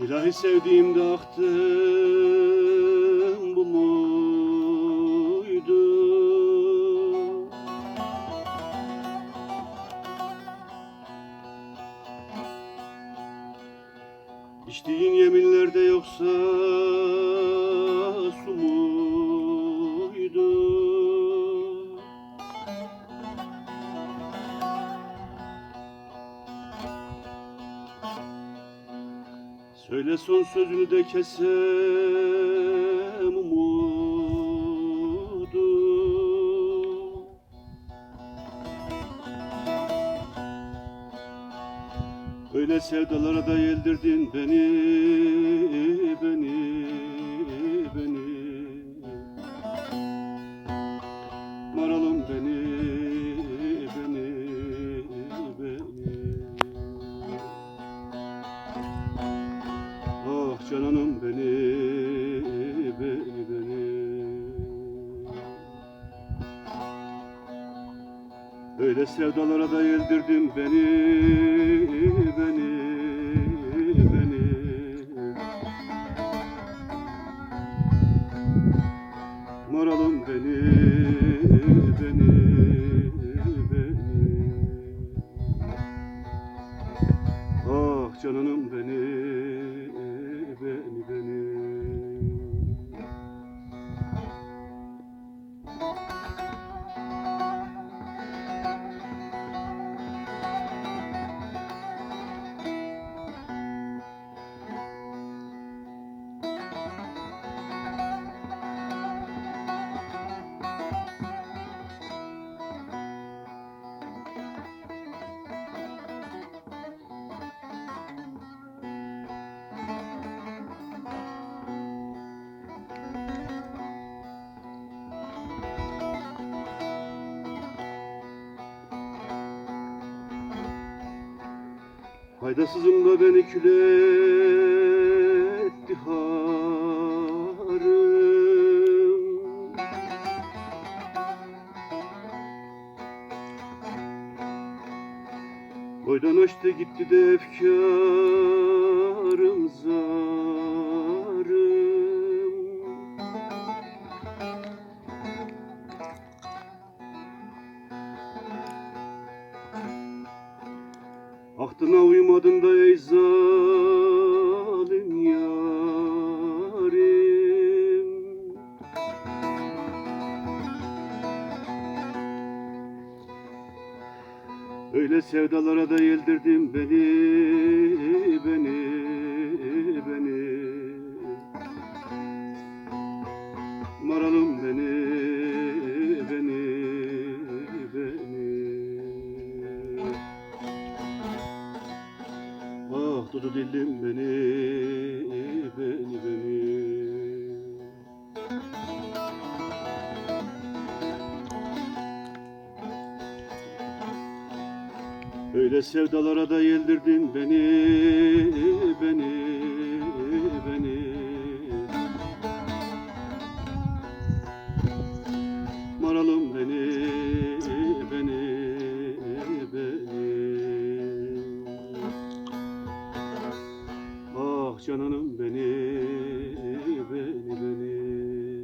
İlahi sevdiğimde aktım bu muydu? İçtiğin yeminlerde yoksa su muydu? Söyle son sözünü de kesem umudu. Öyle sevdalara da yeldirdin beni, beni, Öyle sevdalara da yeldirdin beni, beni, beni. Maralım beni, beni, beni. Ah cananım beni, Faydasızım da beni küle etti harım. Boydan açtı gitti de efkarım zarım Ahtına uymadın da ey zalim yarim. Öyle sevdalara da yeldirdin beni, Dillim beni, beni, beni. Öyle sevdalara da yeldirdin beni, beni Can Hanım benim.